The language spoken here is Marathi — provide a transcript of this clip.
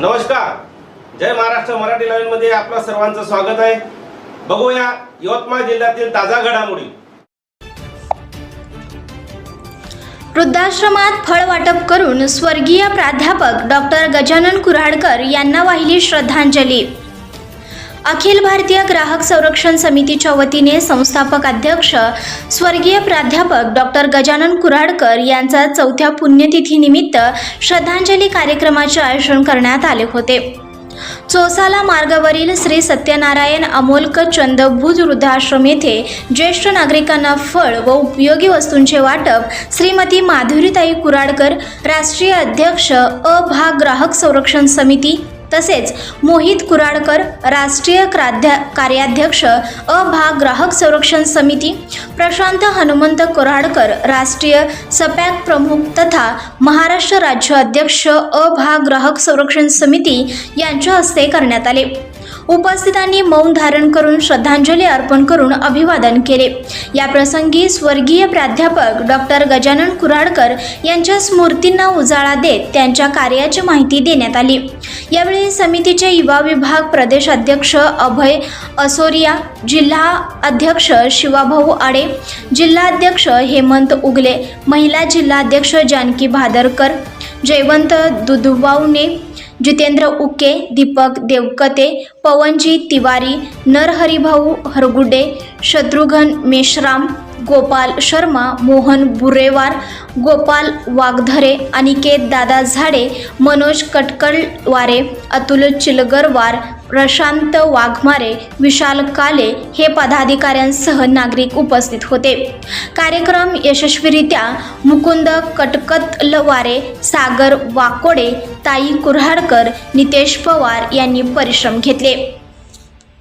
नमस्कार. जय महाराष्ट्र मराठी लाईव्हमध्ये आपलं सर्वांचं स्वागत आहे. बघूया यवतमाळ जिल्ह्यातील ताजा घडामोडी. वृद्धाश्रमात फळ वाटप करून स्वर्गीय प्राध्यापक डॉक्टर गजानन कुऱ्हाडकर यांना वाहिली श्रद्धांजली. अखिल भारतीय ग्राहक संरक्षण समितीच्या वतीने संस्थापक अध्यक्ष स्वर्गीय प्राध्यापक डॉक्टर गजानन कुराडकर यांचा चौथ्या पुण्यतिथीनिमित्त श्रद्धांजली कार्यक्रमाचे आयोजन करण्यात आले होते. चोसाला मार्गावरील श्री सत्यनारायण अमोलक चंदभुज वृद्धाश्रम येथे ज्येष्ठ नागरिकांना फळ व उपयोगी वस्तूंचे वाटप श्रीमती माधुरीताई कुराडकर राष्ट्रीय अध्यक्ष अ भाग ग्राहक संरक्षण समिती तसेच मोहित कुराडकर राष्ट्रीय क्राध्या कार्याध्यक्ष अ भाग ग्राहक संरक्षण समिती प्रशांत हनुमंत कुराडकर राष्ट्रीय सपॅक प्रमुख तथा महाराष्ट्र राज्य अध्यक्ष अ भाग ग्राहक संरक्षण समिती यांच्या हस्ते करण्यात आले. उपस्थितांनी मौन धारण करून श्रद्धांजली अर्पण करून अभिवादन केले. या प्रसंगी स्वर्गीय प्राध्यापक डॉक्टर गजानन कुराडकर यांच्या स्मृतींना उजाळा देत त्यांच्या कार्याची माहिती देण्यात आली. यावेळी समितीचे युवा विभाग प्रदेश अध्यक्ष अभय असोरिया जिल्हा अध्यक्ष शिवाभाऊ आडे जिल्हाध्यक्ष हेमंत उगले महिला जिल्हाध्यक्ष जानकी भादरकर जयवंत दुधुवावणे जितेंद्र उके दीपक देवकते पवनजी तिवारी नरहरिभाऊ हरगुडे शत्रुघ्न मेश्राम गोपाल शर्मा मोहन बुरेवार गोपाल वाघधरे अनिकेत दादा झाडे मनोज कटकलवारे अतुल चिलगरवार प्रशांत वाघमारे विशाल काले हे पदाधिकाऱ्यांसह नागरिक उपस्थित होते. कार्यक्रम यशस्वीरित्या मुकुंद कटकतलवारे सागर वाकोडे ताई कुऱ्हाडकर नितेश पवार यांनी परिश्रम घेतले.